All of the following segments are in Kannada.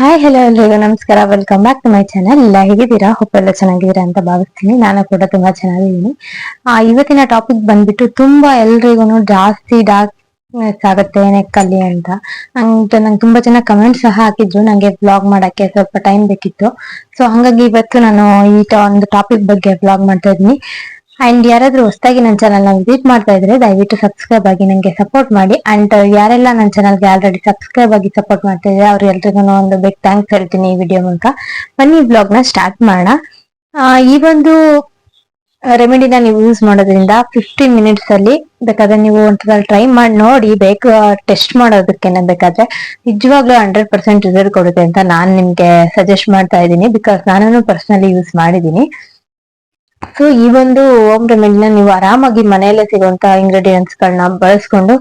ಹಾಯ್ ಹಲೋ ಎಲ್ರಿಗೂ. ನಮಸ್ಕಾರ. Welcome back to my channel ಎಲ್ಲ ಹೇಗಿದ್ದೀರಾ? ಎಲ್ಲ ಚೆನ್ನಾಗಿದ್ದೀರಾ ಅಂತ ಭಾವಿಸ್ತೀನಿ. ನಾನು ಕೂಡ ತುಂಬಾ ಚೆನ್ನಾಗಿದ್ದೀನಿ. ಇವತ್ತಿನ ಟಾಪಿಕ್ ಬಂದ್ಬಿಟ್ಟು ತುಂಬಾ ಎಲ್ರಿಗೂ ಜಾಸ್ತಿ ಡಾರ್ಕ್ ಆಗುತ್ತೆ, ನೆಕ್ಕಲ್ಲಿ ಅಂತ. ಅಂತ ನಂಗೆ ತುಂಬಾ ಜನ ಕಮೆಂಟ್ ಸಹ ಹಾಕಿದ್ರು. ನಂಗೆ ಬ್ಲಾಗ್ ಮಾಡಕ್ಕೆ ಸ್ವಲ್ಪ ಟೈಮ್ ಬೇಕಿತ್ತು. ಸೊ ಹಂಗಾಗಿ ಇವತ್ತು ನಾನು ಈ ಒಂದು ಟಾಪಿಕ್ ಬಗ್ಗೆ ಬ್ಲಾಗ್ ಮಾಡ್ತಾ ಇದ್ದೀನಿ. ಅಂಡ್ ಯಾರಾದ್ರೂ ಹೊಸದಾಗಿ ನನ್ನ ಚಾನಲ್ನ ವಿಸಿಟ್ ಮಾಡ್ತಾ ಇದ್ರೆ ದಯವಿಟ್ಟು ಸಬ್ಸ್ಕ್ರೈಬ್ ಆಗಿ ನಂಗೆ ಸಪೋರ್ಟ್ ಮಾಡಿ. ಅಂಡ್ ಯಾರೆಲ್ಲ ನನ್ನ ಚಾನಲ್ಗೆ ಆಲ್ರೆಡಿ ಸಬ್ಸ್ಕ್ರೈಬ್ ಆಗಿ ಸಪೋರ್ಟ್ ಮಾಡ್ತಾ ಇದ್ರೆ ಅವ್ರ ಎಲ್ರಿಗೂ ಒಂದು ಬಿಗ್ ಥ್ಯಾಂಕ್ಸ್ ಹೇಳ್ತೀನಿ ಈ ವಿಡಿಯೋ ಮೂಲಕ. ಬನ್ನಿ ಬ್ಲಾಗ್ನ ಸ್ಟಾರ್ಟ್ ಮಾಡೋಣ. ಈ ಒಂದು ರೆಮಿಡಿನ ನೀವು ಯೂಸ್ ಮಾಡೋದ್ರಿಂದ ಫಿಫ್ಟೀನ್ ಮಿನಿಟ್ಸ್ ಅಲ್ಲಿ ಬೇಕಾದ್ರೆ ನೀವು ಒಂದ್ಸಲ ಟ್ರೈ ಮಾಡಿ, ನೋಡಿ ಬೇಕು ಟೆಸ್ಟ್ ಮಾಡೋದಕ್ಕೇನೆ ಬೇಕಾದ್ರೆ ನಿಜವಾಗ್ಲೂ ಹಂಡ್ರೆಡ್ ಪರ್ಸೆಂಟ್ ರಿಸಲ್ಟ್ ಕೊಡುತ್ತೆ ಅಂತ ನಾನ್ ನಿಮ್ಗೆ ಸಜೆಸ್ಟ್ ಮಾಡ್ತಾ ಇದ್ದೀನಿ. ಬಿಕಾಸ್ ನಾನು ಪರ್ಸನಲಿ ಯೂಸ್ ಮಾಡಿದ್ದೀನಿ. ಸೊ ಈ ಒಂದು ಹೋಮ್ ರೆಮಿಡಿನ ನೀವು ಆರಾಮಾಗಿ ಮನೆಯಲ್ಲೇ ಸಿಗುವಂತ ಇಂಗ್ರೀಡಿಯೆಂಟ್ಸ್ ಗಳನ್ನ ಬಳಸ್ಕೊಂಡು,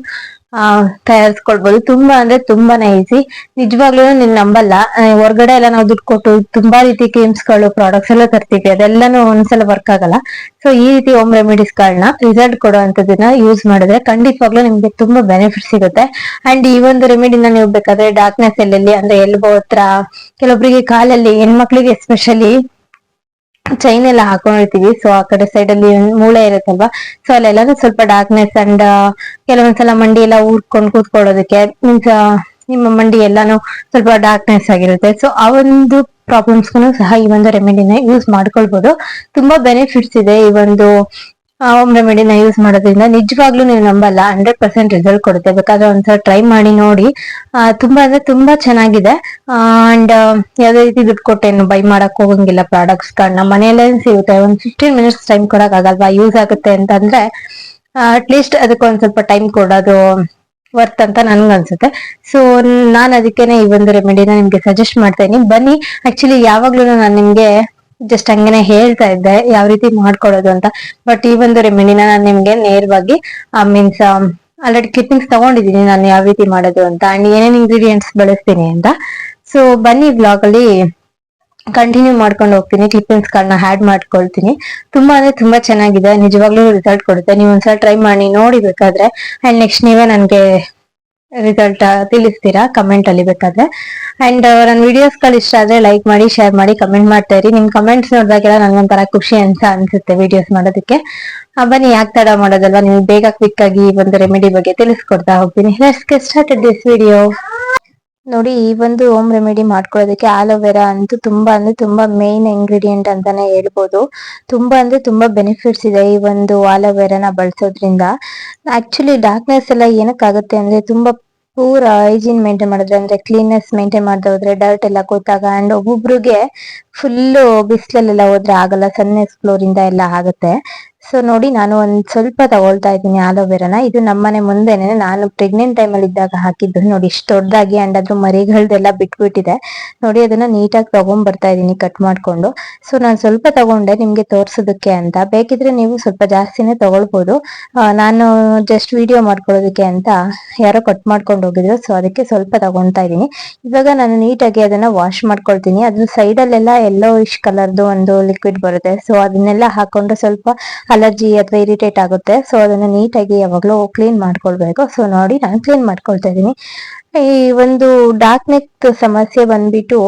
ಆ ತಯಾರಿಸ್ಕೊಳ್ಬಹುದು ತುಂಬಾ ಅಂದ್ರೆ ತುಂಬಾನೇ ಈಸಿ ನಿಜವಾಗ್ಲೂ ನೀನ್ ನಂಬಲ್ಲ. ಹೊರಗಡೆ ಎಲ್ಲ ನಾವು ದುಡ್ಡು ಕೊಟ್ಟು ತುಂಬಾ ರೀತಿ ಕ್ರೀಮ್ಸ್ಗಳು ಪ್ರಾಡಕ್ಟ್ಸ್ ಎಲ್ಲ ತರ್ತೀವಿ ಅದೆಲ್ಲಾನು ಒಂದ್ಸಲ ವರ್ಕ್ ಆಗಲ್ಲ. ಸೊ ಈ ರೀತಿ ಹೋಮ್ ರೆಮಿಡೀಸ್ ಗಳನ್ನ ರಿಸಲ್ಟ್ ಕೊಡುವಂತದನ್ನ ಯೂಸ್ ಮಾಡಿದ್ರೆ ಖಂಡಿತವಾಗ್ಲೂ ನಿಮ್ಗೆ ತುಂಬಾ ಬೆನಿಫಿಟ್ ಸಿಗುತ್ತೆ. ಅಂಡ್ ಈ ಒಂದು ರೆಮಿಡಿನ ನೀವು ಬೇಕಾದ್ರೆ ಡಾರ್ಕ್ನೆಸ್ ಎಲ್ಲೆಲ್ಲಿ ಅಂದ್ರೆ ಎಲ್ಬೋ ಹತ್ರ ಕೆಲವೊಬ್ಬರಿಗೆ ಕಾಲಲ್ಲಿ, ಹೆಣ್ಮಕ್ಳಿಗೆ ಎಸ್ಪೆಷಲಿ ಚೈನ್ ಎಲ್ಲ ಹಾಕೊಂಡಿರ್ತೀವಿ. ಸೊ ಆ ಕಡೆ ಸೈಡ್ ಅಲ್ಲಿ ಮೂಳೆ ಇರುತ್ತಲ್ವಾ? ಸೊ ಅಲ್ಲೆಲ್ಲಾನು ಸ್ವಲ್ಪ ಡಾರ್ಕ್ನೆಸ್ ಅಂಡ್ ಕೆಲವೊಂದ್ಸಲ ಮಂಡಿ ಎಲ್ಲ ಊರ್ಕೊಂಡು ಕೂತ್ಕೊಳ್ಳೋದಕ್ಕೆ ಮೀನ್ಸ್ ನಿಮ್ಮ ಮಂಡಿ ಎಲ್ಲಾನು ಸ್ವಲ್ಪ ಡಾರ್ಕ್ನೆಸ್ ಆಗಿರುತ್ತೆ. ಸೊ ಆ ಒಂದು ಪ್ರಾಬ್ಲಮ್ಸ್ಗೂ ಸಹ ಈ ಒಂದು ರೆಮಿಡಿನ ಯೂಸ್ ಮಾಡ್ಕೊಳ್ಬಹುದು ತುಂಬಾ ಬೆನಿಫಿಟ್ಸ್ ಇದೆ ಈ ಒಂದು ಹೋಮ್ ರೆಮಿಡಿನ ಯೂಸ್ ಮಾಡೋದ್ರಿಂದ ನಿಜವಾಗ್ಲೂ ನೀವು ನಂಬಲ್ಲ ಹಂಡ್ರೆಡ್ ಪರ್ಸೆಂಟ್ ರಿಸಲ್ಟ್ ಕೊಡುತ್ತೆ. ಬೇಕಾದ್ರೆ ಒಂದ್ಸಲ ಟ್ರೈ ಮಾಡಿ ನೋಡಿ. ತುಂಬಾ ಅಂದ್ರೆ ತುಂಬಾ ಚೆನ್ನಾಗಿದೆ. ಅಂಡ್ ಯಾವ್ದೇ ರೀತಿ ದುಡ್ಡು ಕೊಟ್ಟೇನು ಬೈ ಮಾಡಕ್ ಹೋಗಂಗಿಲ್ಲ ಪ್ರಾಡಕ್ಟ್ಸ್ ಗಳನ್ನ ಮನೆಯಲ್ಲೇ ಸಿಗುತ್ತೆ. ಒಂದ್ ಫಿಫ್ಟೀನ್ ಮಿನಿಟ್ಸ್ ಟೈಮ್ ಕೊಡಕ್ ಆಗಲ್ವಾ? ಯೂಸ್ ಆಗುತ್ತೆ ಅಂತಂದ್ರೆ ಅಟ್ಲೀಸ್ಟ್ ಅದಕ್ಕೊಂದ್ ಸ್ವಲ್ಪ ಟೈಮ್ ಕೊಡೋದು ವರ್ತ್ ಅಂತ ನನ್ಗೆ ಅನ್ಸುತ್ತೆ. ಸೊ ನಾನು ಅದಕ್ಕೇನೆ ಈ ಒಂದು ರೆಮಿಡಿನ ನಿಮ್ಗೆ ಸಜೆಸ್ಟ್ ಮಾಡ್ತೇನೆ. ಬನ್ನಿ ಆಕ್ಚುಲಿ ಯಾವಾಗ್ಲೂ ನಾನು ನಿಮ್ಗೆ ಜಸ್ಟ್ ಹಂಗೇನೆ ಹೇಳ್ತಾ ಇದ್ದೆ, ಯಾವ ರೀತಿ ಮಾಡ್ಕೊಡೋದು ಅಂತ. ಬಟ್ ಈ ಒಂದು ರೆಮಿಡಿನ ನಾನು ನಿಮ್ಗೆ ನೇರವಾಗಿ ಮೀನ್ಸ್ ಆಲ್ರೆಡಿ ಕ್ಲಿಪ್ಪಿಂಗ್ಸ್ ತಗೊಂಡಿದೀನಿ ನಾನು ಯಾವ ರೀತಿ ಮಾಡೋದು ಅಂತ ಅಂಡ್ ಏನೇನು ಇಂಗ್ರೀಡಿಯೆಂಟ್ಸ್ ಬಳಸ್ತೀನಿ ಅಂತ. ಸೊ ಬನ್ನಿ ಬ್ಲಾಗ್ ಅಲ್ಲಿ ಕಂಟಿನ್ಯೂ ಮಾಡ್ಕೊಂಡು ಹೋಗ್ತೀನಿ ಕ್ಲಿಪ್ಪಿಂಗ್ಸ್ ಗಳನ್ನ ಆಡ್ ಮಾಡ್ಕೊಳ್ತೀನಿ. ತುಂಬಾ ಅಂದ್ರೆ ತುಂಬಾ ಚೆನ್ನಾಗಿದೆ, ನಿಜವಾಗ್ಲೂ ರಿಸಲ್ಟ್ ಕೊಡುತ್ತೆ. ನೀವು ಒಂದ್ಸಲ ಟ್ರೈ ಮಾಡಿ ನೋಡಿ ಬೇಕಾದ್ರೆ ಅಂಡ್ ನೆಕ್ಸ್ಟ್ ನೀವೇ ನನ್ಗೆ ರಿಸಲ್ಟ್ ತಿಳಿಸ್ತೀರಾ? ಕಮೆಂಟ್ ಅಲ್ಲಿ ಬೇಕಾದ್ರೆ. ಅಂಡ್ ನನ್ನ ವಿಡಿಯೋಸ್ಗಳು ಇಷ್ಟ ಆದ್ರೆ ಲೈಕ್ ಮಾಡಿ ಶೇರ್ ಮಾಡಿ ಕಮೆಂಟ್ ಮಾಡ್ತಾ ಇರಿ. ನಿಮ್ ಕಮೆಂಟ್ಸ್ ನೋಡಿದಾಗೆಲ್ಲ ನನ್ಗೊಂಥರ ಖುಷಿ ಅಂತ ಅನ್ಸುತ್ತೆ ವಿಡಿಯೋಸ್ ಮಾಡೋದಕ್ಕೆ. ಬನ್ನಿ, ಯಾಕೆ ತಡ ಮಾಡೋದಲ್ವಾ? ನೀವು ಬೇಗ ಕ್ವಿಕ್ ಆಗಿ ಒಂದು ರೆಮಿಡಿ ಬಗ್ಗೆ ತಿಳಿಸ್ಕೊಡ್ತಾ ಹೋಗ್ತೀನಿ. ಸ್ಟಾರ್ಟೆಡ್ ದಿಸ್ ವಿಡಿಯೋ ನೋಡಿ, ಈ ಒಂದು ಹೋಮ್ ರೆಮಿಡಿ ಮಾಡ್ಕೊಳ್ಳೋದಕ್ಕೆ ಆಲೋವೆರಾ ಅಂತೂ ತುಂಬಾ ಅಂದ್ರೆ ತುಂಬಾ ಮೇನ್ ಇಂಗ್ರೀಡಿಯೆಂಟ್ ಅಂತಾನೆ ಹೇಳ್ಬೋದು. ತುಂಬಾ ಅಂದ್ರೆ ತುಂಬಾ ಬೆನಿಫಿಟ್ಸ್ ಇದೆ ಈ ಒಂದು ಆಲೋವೆರಾನ ಬಳಸೋದ್ರಿಂದ. ಆಕ್ಚುಲಿ ಡಾರ್ಕ್ನೆಸ್ ಎಲ್ಲ ಏನಕ್ಕಾಗುತ್ತೆ ಅಂದ್ರೆ ತುಂಬಾ ಪೂರ್ ಹೈಜೀನ್ ಮೇಂಟೈನ್ ಮಾಡಿದ್ರೆ, ಅಂದ್ರೆ ಕ್ಲೀನ್ನೆಸ್ ಮೇಂಟೈನ್ ಮಾಡ್ದೆ ಹೋದ್ರೆ ಡರ್ಟ್ ಎಲ್ಲ ಕೂತಾಗ ಅಂಡ್ ಒಬ್ಬೊಬ್ರಿಗೆ ಫುಲ್ ಬಿಸಿಲಲ್ಲೆಲ್ಲ ಹೋದ್ರೆ ಆಗಲ್ಲ ಸನ್ ಎಕ್ಸ್ಪ್ಲೋರ್ ಇಂದ ಎಲ್ಲ ಆಗುತ್ತೆ. ಸೊ ನೋಡಿ ನಾನು ಒಂದ್ ಸ್ವಲ್ಪ ತಗೊಳ್ತಾ ಇದ್ದೀನಿ ಆಲೋವೆರಾನ. ಇದು ನಮ್ಮನೆ ಮುಂದೆನೆ ನಾನು ಪ್ರೆಗ್ನೆಂಟ್ ಟೈಮ್ ಅಲ್ಲಿ ಇದ್ದಾಗ ಹಾಕಿದ್ದು. ನೋಡಿ, ಇಷ್ಟು ದೊಡ್ಡದಾಗಿ ಅಂಡ್ ಅದ್ರ ಮರಿಗಳ್ದೆಲ್ಲ ಬಿಟ್ಬಿಟ್ಟಿದೆ. ನೋಡಿ, ಅದನ್ನ ನೀಟಾಗಿ ತಗೊಂಡ್ ಬರ್ತಾ ಇದೀನಿ ಕಟ್ ಮಾಡ್ಕೊಂಡು. ಸೊ ನಾನು ಸ್ವಲ್ಪ ತಗೊಂಡೆ, ನಿಮ್ಗೆ ತೋರ್ಸೋದಕ್ಕೆ ಅಂತ. ಬೇಕಿದ್ರೆ ನೀವು ಸ್ವಲ್ಪ ಜಾಸ್ತಿನೇ ತಗೊಳ್ಬಹುದು ನಾನು ಜಸ್ಟ್ ವಿಡಿಯೋ ಮಾಡ್ಕೊಳ್ಳೋದಕ್ಕೆ ಅಂತ ಯಾರೋ ಕಟ್ ಮಾಡ್ಕೊಂಡು ಹೋಗಿದ್ರು. ಸೊ ಅದಕ್ಕೆ ಸ್ವಲ್ಪ ತಗೊಂತಾ ಇದೀನಿ ಇವಾಗ ನಾನು ನೀಟಾಗಿ ಅದನ್ನ ವಾಶ್ ಮಾಡ್ಕೊಳ್ತೀನಿ. ಅದ್ರ ಸೈಡ್ ಅಲ್ಲೆಲ್ಲ ಎಲ್ಲೋ ಇಶ್ ಕಲರ್ದು ಒಂದು ಲಿಕ್ವಿಡ್ ಬರುತ್ತೆ. ಸೊ ಅದನ್ನೆಲ್ಲ ಹಾಕೊಂಡು ಸ್ವಲ್ಪ ಅಲರ್ಜಿ ಅಥವಾ ಇರಿಟೇಟ್ ಆಗುತ್ತೆ. ಸೊ ಅದನ್ನ ನೀಟಾಗಿ ಯಾವಾಗ್ಲೂ ಕ್ಲೀನ್ ಮಾಡ್ಕೊಳ್ಬೇಕು. ಸೊ ನೋಡಿ ನಾನು ಕ್ಲೀನ್ ಮಾಡ್ಕೊಳ್ತಾ ಇದೀನಿ ಈ ಒಂದು ಡಾರ್ಕ್ ನೆಕ್ ಸಮಸ್ಯೆ ಬಂದ್ಬಿಟ್ಟು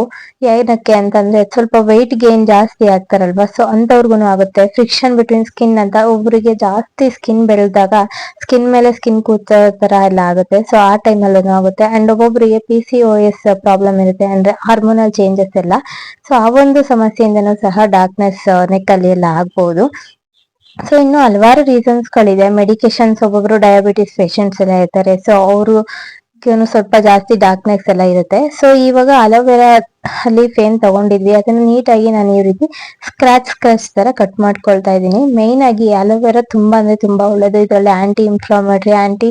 ಏನಕ್ಕೆ ಅಂತಂದ್ರೆ ಸ್ವಲ್ಪ weight ಗೇನ್ ಜಾಸ್ತಿ ಆಗ್ತಾರಲ್ವಾ? ಸೊ ಅಂತವ್ರಿಗೂ ಆಗುತ್ತೆ. ಫ್ರಿಕ್ಷನ್ ಬಿಟ್ವೀನ್ ಸ್ಕಿನ್ ಅಂತ ಒಬ್ರಿಗೆ ಜಾಸ್ತಿ ಸ್ಕಿನ್ ಬೆಳೆದಾಗ ಸ್ಕಿನ್ ಮೇಲೆ ಸ್ಕಿನ್ ಕೂತ ತರ ಎಲ್ಲ ಆಗುತ್ತೆ. ಸೊ ಆ ಟೈಮ್ ಅಲ್ಲೂ ಆಗುತ್ತೆ. ಅಂಡ್ ಒಬ್ಬೊಬ್ಬರಿಗೆ P C O S problem ಇರುತ್ತೆ. ಅಂದ್ರೆ ಹಾರ್ಮೋನಲ್ ಚೇಂಜಸ್ ಎಲ್ಲ. ಸೊ ಆ ಒಂದು ಸಮಸ್ಯೆಯಿಂದನೂ ಸಹ ಡಾರ್ಕ್ನೆಸ್ ನೆಕ್ ಅಲ್ಲಿ ಎಲ್ಲ ಆಗ್ಬಹುದು ಸೊ ಇನ್ನು ಹಲವಾರು ರೀಸನ್ಸ್ ಗಳಿದೆ. ಮೆಡಿಕೇಶನ್ಸ್ ಒಬ್ಬೊಬ್ರು ಡಯಾಬಿಟಿಸ್ ಪೇಷಂಟ್ಸ್ ಎಲ್ಲ ಇರ್ತಾರೆ. ಸೊ ಅವರು ಸ್ವಲ್ಪ ಜಾಸ್ತಿ ಡಾರ್ಕ್ನೆಸ್ ಎಲ್ಲ ಇರುತ್ತೆ. ಸೊ ಇವಾಗ ಅಲೋವೆರಾ ಅಲ್ಲಿ ಫೇನ್ ತಗೊಂಡಿದ್ವಿ. ಅದನ್ನ ನೀಟಾಗಿ ನಾನು ಈ ರೀತಿ ಸ್ಕ್ರಾಚ್ ಸ್ಕ್ರಾಚ್ ತರ ಕಟ್ ಮಾಡ್ಕೊಳ್ತಾ ಇದ್ದೀನಿ. ಮೇನ್ ಆಗಿ ಅಲೋವೆರಾ ತುಂಬಾ ಅಂದ್ರೆ ತುಂಬಾ ಒಳ್ಳೇದು. ಇದರಲ್ಲಿ anti inflammatory anti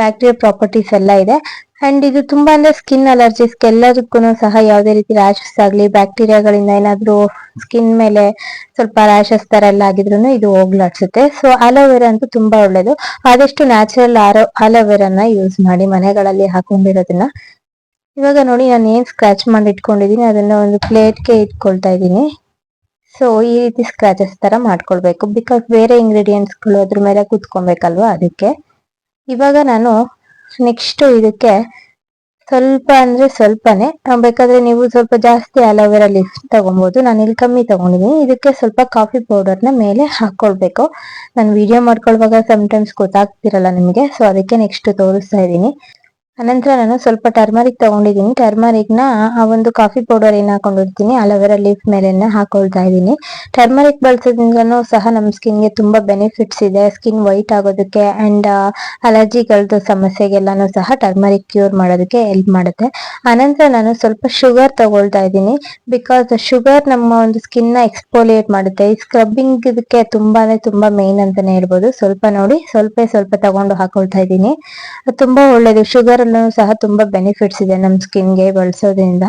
bacteria properties ಎಲ್ಲ ಇದೆ. ಅಂಡ್ ಇದು ತುಂಬಾ ಅಂದ್ರೆ ಸ್ಕಿನ್ ಅಲರ್ಜಿಸ್ ಎಲ್ಲದಕ್ಕೂ ಸಹ ಯಾವುದೇ ರೀತಿ ರ್ಯಾಶಸ್ ಆಗ್ಲಿ ಬ್ಯಾಕ್ಟೀರಿಯಾಗಳಿಂದ ಏನಾದರೂ ಸ್ಕಿನ್ ಮೇಲೆ ಸ್ವಲ್ಪ ರ್ಯಾಶಸ್ ತರ ಎಲ್ಲ ಆಗಿದ್ರು ಇದು ಹೋಗ್ಲಾಡ್ಸುತ್ತೆ. ಸೊ ಅಲೋವೆರಾ ಅಂತೂ ತುಂಬಾ ಒಳ್ಳೇದು. ಆದಷ್ಟು ನ್ಯಾಚುರಲ್ ಆರೋ ಅಲೋವೆರಾನ ಯೂಸ್ ಮಾಡಿ ಮನೆಗಳಲ್ಲಿ ಹಾಕೊಂಡಿರೋದನ್ನ. ಇವಾಗ ನೋಡಿ ನಾನು ಏನ್ ಸ್ಕ್ರಾಚ್ ಮಾಡಿ ಇಟ್ಕೊಂಡಿದೀನಿ ಅದನ್ನ ಒಂದು ಪ್ಲೇಟ್ಗೆ ಇಟ್ಕೊಳ್ತಾ ಇದ್ದೀನಿ. ಸೊ ಈ ರೀತಿ ಸ್ಕ್ರಾಚಸ್ ತರ ಮಾಡ್ಕೊಳ್ಬೇಕು. ಬಿಕಾಸ್ ಬೇರೆ ಇಂಗ್ರೀಡಿಯೆಂಟ್ಸ್ಗಳು ಗಳು ಅದ್ರ ಮೇಲೆ ಕುತ್ಕೊಬೇಕಲ್ವಾ ಅದಕ್ಕೆ. ಇವಾಗ ನಾನು ನೆಕ್ಸ್ಟ್ ಇದಕ್ಕೆ ಸ್ವಲ್ಪ ಅಂದ್ರೆ ಸ್ವಲ್ಪನೇ. ಬೇಕಾದ್ರೆ ನೀವು ಸ್ವಲ್ಪ ಜಾಸ್ತಿ ಅಲೋವೆರಾ ಲೀಫ್ ತಗೊಬೋದು. ನಾನು ಇಲ್ಲಿ ಕಮ್ಮಿ ತಗೊಂಡಿದ್ದೀನಿ ಇದಕ್ಕೆ ಸ್ವಲ್ಪ ಕಾಫಿ ಪೌಡರ್ನ ಮೇಲೆ ಹಾಕೊಳ್ಬೇಕು. ನಾನು ವಿಡಿಯೋ ಮಾಡ್ಕೊಳ್ಳುವಾಗ ಟೈಮ್ಸ್ ಗೊತ್ತಾಗ್ತಿರಲ್ಲ ನಿಮಗೆ. ಸೊ ಅದಕ್ಕೆ ನೆಕ್ಸ್ಟ್ ತೋರಿಸ್ತಾ ಇದ್ದೀನಿ ಅನಂತರ ನಾನು ಸ್ವಲ್ಪ ಟರ್ಮರಿಕ್ ತಗೊಂಡಿದ್ದೀನಿ. ಟರ್ಮರಿಕ್ನ ಆ ಒಂದು ಕಾಫಿ ಪೌಡರ್ ಏನ್ ಹಾಕೊಂಡಿರ್ತೀನಿ ಅಲೋವೆರಾ ಲೀಫ್ ಮೇಲೆ ಹಾಕೊಳ್ತಾ ಇದ್ದೀನಿ. ಟರ್ಮರಿಕ್ ಬಳಸೋದ್ರಿಂದನೂ ಸಹ ನಮ್ಮ ಸ್ಕಿನ್ಗೆ ತುಂಬಾ ಬೆನಿಫಿಟ್ಸ್ ಇದೆ. ಸ್ಕಿನ್ ವೈಟ್ ಆಗೋದಕ್ಕೆ ಅಂಡ್ ಅಲರ್ಜಿಗಳದ್ದು ಸಮಸ್ಯೆಗೆಲ್ಲಾನು ಸಹ ಟರ್ಮರಿಕ್ ಕ್ಯೂರ್ ಮಾಡೋದಕ್ಕೆ ಹೆಲ್ಪ್ ಮಾಡುತ್ತೆ. ಅನಂತರ ನಾನು ಸ್ವಲ್ಪ ಶುಗರ್ ತಗೊಳ್ತಾ ಇದ್ದೀನಿ. ಬಿಕಾಸ್ ಶುಗರ್ ನಮ್ಮ ಒಂದು ಸ್ಕಿನ್ನ ಎಕ್ಸ್ಪೋಲಿಯೇಟ್ ಮಾಡುತ್ತೆ. ಸ್ಕ್ರಬ್ಬಿಂಗ್ ಇದಕ್ಕೆ ತುಂಬಾನೇ ತುಂಬಾ ಮೇನ್ ಅಂತಾನೆ ಹೇಳ್ಬೋದು. ಸ್ವಲ್ಪ ನೋಡಿ, ಸ್ವಲ್ಪ ಸ್ವಲ್ಪ ತಗೊಂಡು ಹಾಕೊಳ್ತಾ ಇದ್ದೀನಿ. ತುಂಬಾ ಒಳ್ಳೇದು. ಶುಗರ್ ಅಲ್ಲೂ ಸಹ ತುಂಬಾ ಬೆನಿಫಿಟ್ಸ್ ಇದೆ ನಮ್ಮ ಸ್ಕಿನ್ಗೆ ಬಳಸೋದ್ರಿಂದ.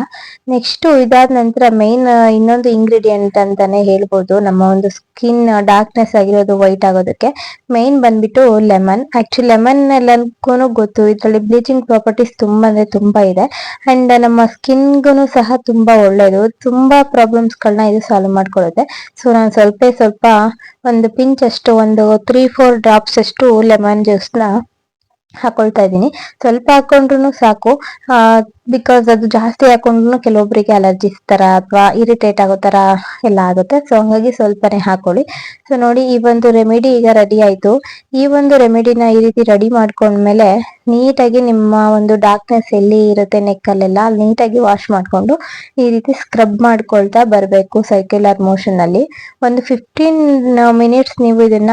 ನೆಕ್ಸ್ಟ್ ಇದಾದ ನಂತರ ಮೇನ್ ಇನ್ನೊಂದು ಇಂಗ್ರೀಡಿಯೆಂಟ್ ಅಂತಾನೆ ಹೇಳ್ಬೋದು. ನಮ್ಮ ಒಂದು ಸ್ಕಿನ್ ಡಾರ್ಕ್ನೆಸ್ ಆಗಿರೋದು ವೈಟ್ ಆಗೋದಕ್ಕೆ. ಮೇನ್ ಬಂದ್ಬಿಟ್ಟು ಲೆಮನ್ ಆಕ್ಚುಲಿ ಲೆಮನ್ ಎಲ್ಲಕ್ಕೂ ಗೊತ್ತು. ಇದರಲ್ಲಿ ಬ್ಲೀಚಿಂಗ್ ಪ್ರಾಪರ್ಟೀಸ್ ತುಂಬಾ ಅಂದ್ರೆ ತುಂಬಾ ಇದೆ. ಅಂಡ್ ನಮ್ಮ ಸ್ಕಿನ್ಗೂ ಸಹ ತುಂಬಾ ಒಳ್ಳೇದು. ತುಂಬಾ ಪ್ರಾಬ್ಲಮ್ಸ್ ಗಳನ್ನ ಇದು ಸಾಲ್ವ್ ಮಾಡ್ಕೊಳ್ಳುತ್ತೆ ಸೊ ನಾನು ಸ್ವಲ್ಪ ಸ್ವಲ್ಪ ಒಂದು ಪಿಂಚ್ ಅಷ್ಟು, ಒಂದು ತ್ರೀ ಫೋರ್ ಡ್ರಾಪ್ಸ್ ಅಷ್ಟು ಲೆಮನ್ ಜ್ಯೂಸ್ನ ಹಾಕೊಳ್ತಾ ಇದ್ದೀನಿ. ಸ್ವಲ್ಪ ಹಾಕೊಂಡ್ರು ಸಾಕು. ಬಿಕಾಸ್ ಅದು ಜಾಸ್ತಿ ಹಾಕೊಂಡ್ರು ಕೆಲವೊಬ್ಬರಿಗೆ ಅಲರ್ಜಿಸ್ ತರ ಅಥವಾ ಇರಿಟೇಟ್ ಆಗೋ ತರ ಎಲ್ಲ ಆಗುತ್ತೆ. ಸೊ ಹಂಗಾಗಿ ಸ್ವಲ್ಪನೇ ಹಾಕೊಳ್ಳಿ. ಸೊ ನೋಡಿ ಈ ಒಂದು ರೆಮಿಡಿ ಈಗ ರೆಡಿ ಆಯ್ತು. ಈ ಒಂದು ರೆಮಿಡಿನ ಈ ರೀತಿ ರೆಡಿ ಮಾಡ್ಕೊಂಡ್ಮೇಲೆ ನೀಟಾಗಿ ನಿಮ್ಮ ಒಂದು ಡಾರ್ಕ್ನೆಸ್ ಎಲ್ಲಿ ಇರುತ್ತೆ ನೆಕ್ಕಲ್ಲೆಲ್ಲ ಅಲ್ಲಿ ನೀಟಾಗಿ ವಾಶ್ ಮಾಡ್ಕೊಂಡು ಈ ರೀತಿ ಸ್ಕ್ರಬ್ ಮಾಡ್ಕೊಳ್ತಾ ಬರಬೇಕು ಸೈಕ್ಯುಲರ್ ಮೋಷನ್ ಅಲ್ಲಿ. ಒಂದು ಫಿಫ್ಟೀನ್ ಮಿನಿಟ್ಸ್ ನೀವು ಇದನ್ನ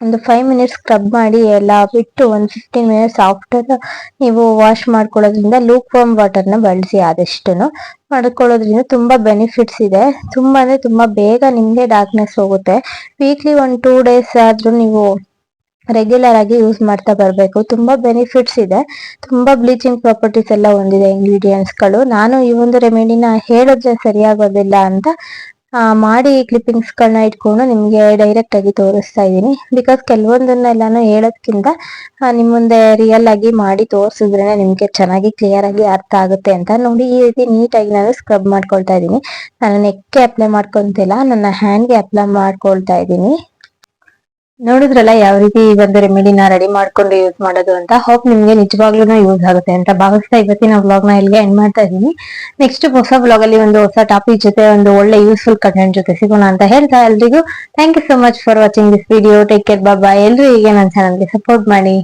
ಒಂದು ಫೈವ್ ಮಿನಿಟ್ಸ್ ಸ್ಕ್ರಬ್ ಮಾಡಿ ಎಲ್ಲ ಬಿಟ್ಟು ಒಂದು ಫಿಫ್ಟೀನ್ ಮಿನಿಟ್ಸ್ ಆಫ್ಟರ್ ನೀವು ವಾಶ್ ಮಾಡ್ಕೊಳ್ಳೋದ್ರಿಂದ ಲೂಕ್ ವಾಮ್ ವಾಟರ್ನ ಬಳಸಿ ಆದಷ್ಟು ಮಾಡ್ಕೊಳ್ಳೋದ್ರಿಂದ ತುಂಬಾ ಬೆನಿಫಿಟ್ಸ್ ಇದೆ. ತುಂಬಾ ಅಂದ್ರೆ ತುಂಬಾ ಬೇಗ ನಿಮಗೆ ಡಾರ್ಕ್ನೆಸ್ ಹೋಗುತ್ತೆ. ವೀಕ್ಲಿ ಒಂದು ಟೂ ಡೇಸ್ ಆದ್ರೂ ನೀವು ರೆಗ್ಯುಲರ್ ಆಗಿ ಯೂಸ್ ಮಾಡ್ತಾ ಬರಬೇಕು. ತುಂಬಾ ಬೆನಿಫಿಟ್ಸ್ ಇದೆ. ತುಂಬಾ ಬ್ಲೀಚಿಂಗ್ ಪ್ರಾಪರ್ಟೀಸ್ ಎಲ್ಲ ಹೊಂದಿದೆ ಇಂಗ್ರೀಡಿಯೆಂಟ್ಸ್ಗಳು ನಾನು ಈ ಒಂದು ರೆಮಿಡಿನ ಹೇಳಿದ್ರೆ ಸರಿಯಾಗೋದಿಲ್ಲ ಅಂತ ಮಾಡಿ ಕ್ಲಿಪ್ಪಿಂಗ್ಸ್ ಗಳನ್ನ ಇಟ್ಕೊಂಡು ನಿಮ್ಗೆ ಡೈರೆಕ್ಟ್ ಆಗಿ ತೋರಿಸ್ತಾ ಇದ್ದೀನಿ. ಬಿಕಾಸ್ ಕೆಲವೊಂದನ್ನೆಲ್ಲಾನು ಹೇಳೋದ್ಕಿಂತ ನಿಮ್ ಮುಂದೆ ರಿಯಲ್ ಆಗಿ ಮಾಡಿ ತೋರಿಸಿದ್ರೆ ನಿಮ್ಗೆ ಚೆನ್ನಾಗಿ ಕ್ಲಿಯರ್ ಆಗಿ ಅರ್ಥ ಆಗುತ್ತೆ ಅಂತ ನೋಡಿ ಈ ರೀತಿ ನೀಟಾಗಿ ನಾನು ಸ್ಕ್ರಬ್ ಮಾಡ್ಕೊಳ್ತಾ ಇದ್ದೀನಿ. ನಾನು ನೆಕ್ಗೆ ಅಪ್ಲೈ ಮಾಡ್ಕೊಂತಿಲ್ಲ, ನನ್ನ ಹ್ಯಾಂಡ್ಗೆ ಅಪ್ಲೈ ಮಾಡ್ಕೊಳ್ತಾ ಇದ್ದೀನಿ. ನೋಡಿದ್ರಲ್ಲ ಯಾವ ರೀತಿ ಈ ಒಂದು ರೆಮಿಡಿನ ರೆಡಿ ಮಾಡ್ಕೊಂಡು ಯೂಸ್ ಮಾಡೋದು ಅಂತ? ಹೋಪ್ ನಿಮ್ಗೆ ನಿಜವಾಗ್ಲೂ ಯೂಸ್ ಆಗುತ್ತೆ ಅಂತ. ಭಾವಿಸ್ತಾ ಇವತ್ತಿನ ವ್ಲಾಗ್ನ ಇಲ್ಲಿಗೆ ಎಂಡ್ ಮಾಡ್ತಾ ಇದ್ದೀನಿ. ನೆಕ್ಸ್ಟ್ ಹೊಸ ವ್ಲಾಗ್ ಅಲ್ಲಿ ಒಂದು ಹೊಸ ಟಾಪಿಕ್ ಜೊತೆ, ಒಂದು ಒಳ್ಳೆ ಯೂಸ್ಫುಲ್ ಕಂಟೆಂಟ್ ಜೊತೆ ಸಿಗೋಣ ಅಂತ ಹೇಳ್ತಾ ಎಲ್ರಿಗೂ. Thank you so much for watching this video take care ಬಾಬಾ ಎಲ್ರು ಈಗ ನನ್ನ ಚಾನಲ್ಗೆ ಸಪೋರ್ಟ್ ಮಾಡಿ.